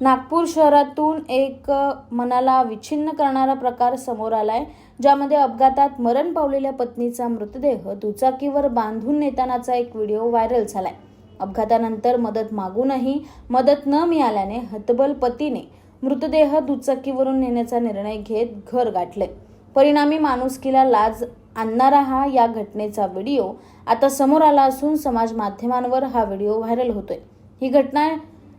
नागपूर शहरातून एक मनाला विच्छिन्न करणारा प्रकार समोर आलाय ज्यामध्ये अपघातात मरण पावलेल्या पत्नीचा मृतदेह दुचाकीवर बांधून नेतानाचा एक व्हिडिओ व्हायरल झालाय. अपघातानंतर मदत मागूनही मदत न मिळाल्याने हतबल पतीने मृतदेह दुचाकीवरून नेण्याचा निर्णय घेत घर गाठले परिणामी माणुसकीला लाज आणणारा हा या घटनेचा व्हिडिओ आता समोर आला असून समाज माध्यमांवर हा व्हिडिओ व्हायरल होतोय. ही घटना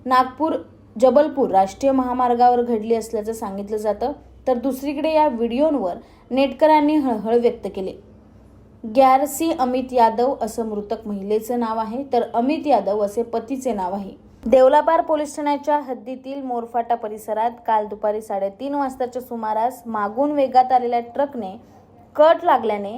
नागपूर जबलपूर राष्ट्रीय महामार्गावर घडली असल्याचं सांगितलं जातं तर दुसरीकडे या व्हिडिओवर नेटकरांनी हळहळ व्यक्त केली. गॅरसी अमित यादव असं मृतक महिलेचं नाव आहे तर अमित यादव असे पतीचे नाव आहे. देवलापार पोलीस ठाण्याच्या हद्दीतील मोरफाटा परिसरात काल दुपारी साडेतीन वाजताच्या सुमारास मागून वेगात आलेल्या ट्रकने कट लागल्याने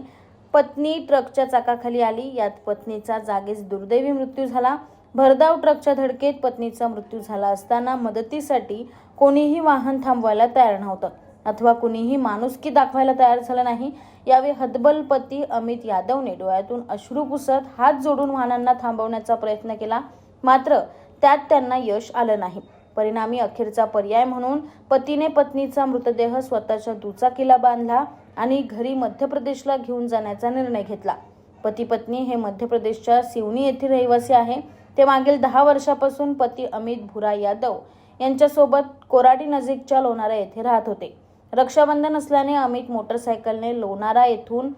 पत्नी ट्रकच्या चाकाखाली आली. यात पत्नीचा जागीच दुर्दैवी मृत्यू झाला. भरधाव ट्रकच्या धडकेत पत्नीचा मृत्यू झाला असताना मदतीसाठी कोणीही वाहन थांबवायला तयार नव्हतं. अथवा कुणीही माणुसकी दाखवायला तयार झालं नाही. यावेळी हतबल पती अमित यादवने डोळ्यातून अश्रू पुसत हात जोडून वाहनांना थांबवण्याचा प्रयत्न केला. मात्र त्यात त्यांना यश आलं नाही. परिणामी अखेरचा पर्याय म्हणून पतीने पत्नीचा मृतदेह स्वतःच्या दुचाकीला बांधला आणि घरी मध्य प्रदेशला घेऊन जाण्याचा निर्णय घेतला. पती पत्नी हे मध्य प्रदेशच्या सिवनी येथील रहिवासी आहे. ते मागील दहा वर्षापासून पती अमित भुरा यादव यांच्यासोबत कोराडी नजीकच्या लोणारा येथे राहत होते. रक्षाबंधन असल्याने अमित मोटरसायकलने लोणारा येथून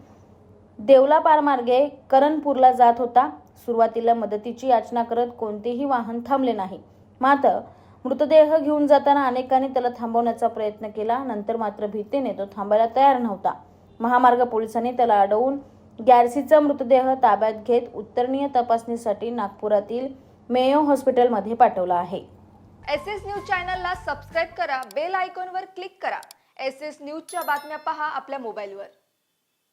देवला पारमार्गे करणपूरला जात होता. सुरुवातीला मदतीची याचना करत कोणतेही वाहन थांबले नाही. मात्र मृतदेह घेऊन जाताना अनेकांनी त्याला थांबवण्याचा प्रयत्न केला. नंतर मात्र भीतीने तो थांबायला तयार नव्हता. महामार्ग पोलिसांनी त्याला अडवून गॅरसीचा मृतदेह ताब्यात घेत उत्तरणीय तपासणीसाठी नागपुरातील मेयो हॉस्पिटलमध्ये पाठवला आहे. एस एस न्यूज चॅनलला सबस्क्राईब करा बेल आयकॉनवर क्लिक करा. एस एस न्यूजच्या बातम्या पहा आपल्या मोबाईलवर.